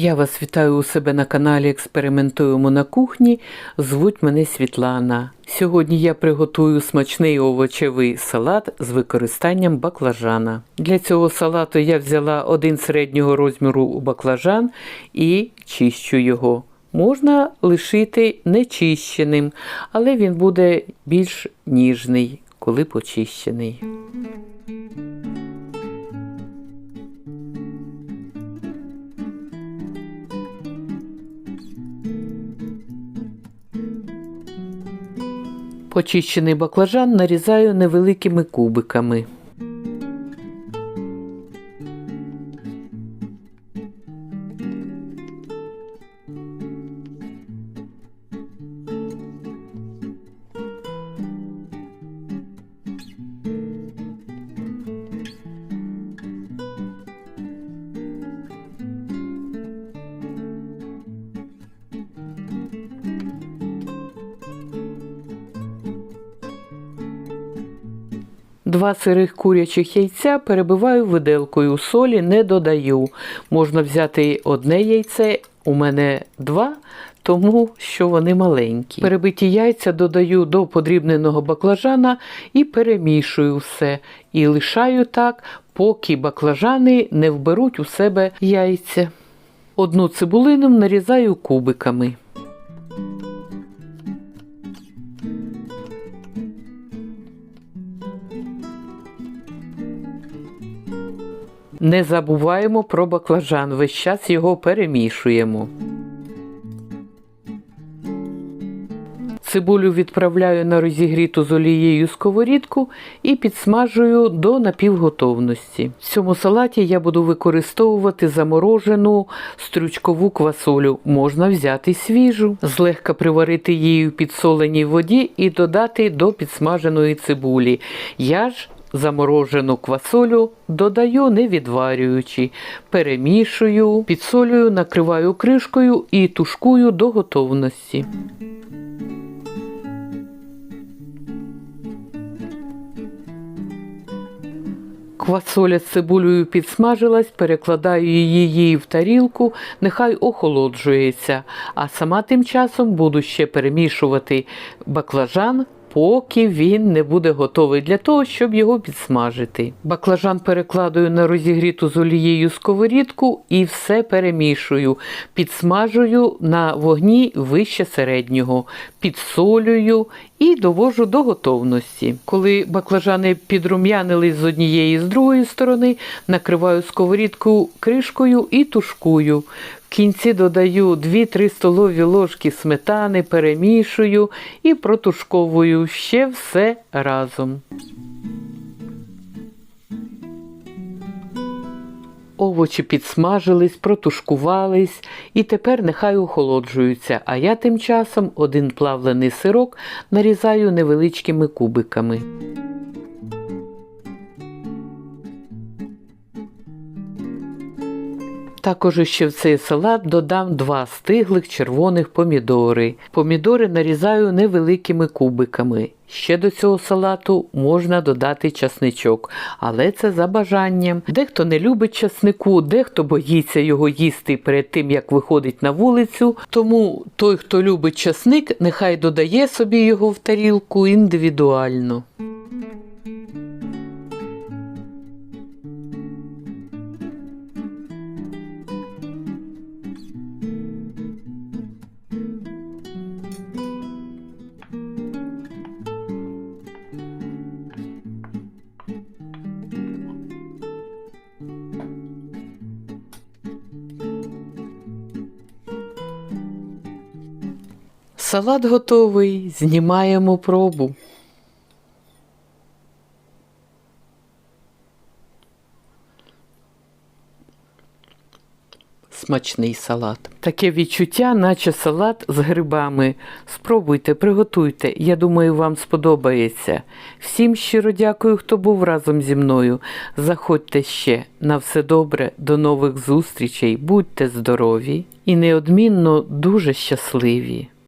Я вас вітаю у себе на каналі Експериментуємо на кухні. Звуть мене Світлана. Сьогодні я приготую смачний овочевий салат з використанням баклажана. Для цього салату я взяла один середнього розміру баклажан і чищу його. Можна лишити нечищеним, але він буде більш ніжний, коли почищений. Почищений баклажан нарізаю невеликими кубиками. Два сирих курячих яйця перебиваю виделкою, солі не додаю. Можна взяти одне яйце, у мене два, тому що вони маленькі. Перебиті яйця додаю до подрібненого баклажана і перемішую все. І лишаю так, поки баклажани не вберуть у себе яйця. Одну цибулину нарізаю кубиками. Не забуваємо про баклажан, весь час його перемішуємо. Цибулю відправляю на розігріту з олією сковорідку і підсмажую до напівготовності. В цьому салаті я буду використовувати заморожену стручкову квасолю. Можна взяти свіжу, злегка приварити її в підсоленій воді і додати до підсмаженої цибулі. Я ж Заморожену квасолю додаю не відварюючи, перемішую, підсолюю, накриваю кришкою і тушкую до готовності. Квасоля з цибулею підсмажилась, перекладаю її в тарілку, нехай охолоджується, а сама тим часом буду ще перемішувати баклажан поки він не буде готовий для того, щоб його підсмажити. Баклажан перекладаю на розігріту з олією сковорідку і все перемішую. Підсмажую на вогні вище середнього, підсолюю і довожу до готовності. Коли баклажани підрум'янились з однієї і з другої сторони, накриваю сковорідку кришкою і тушкую. В кінці додаю 2-3 столові ложки сметани, перемішую і протушковую ще все разом. Овочі підсмажились, протушкувались і тепер нехай охолоджуються, а я тим часом один плавлений сирок нарізаю невеличкими кубиками. Також ще в цей салат додам два стиглих червоних помідори. Помідори нарізаю невеликими кубиками. Ще до цього салату можна додати часничок, але це за бажанням. Дехто не любить часнику, дехто боїться його їсти перед тим, як виходить на вулицю. Тому той, хто любить часник, нехай додає собі його в тарілку індивідуально. Салат готовий, знімаємо пробу. Смачний салат. Таке відчуття, наче салат з грибами. Спробуйте, приготуйте. Я думаю, вам сподобається. Всім щиро дякую, хто був разом зі мною. Заходьте ще. На все добре, до нових зустрічей. Будьте здорові і неодмінно дуже щасливі.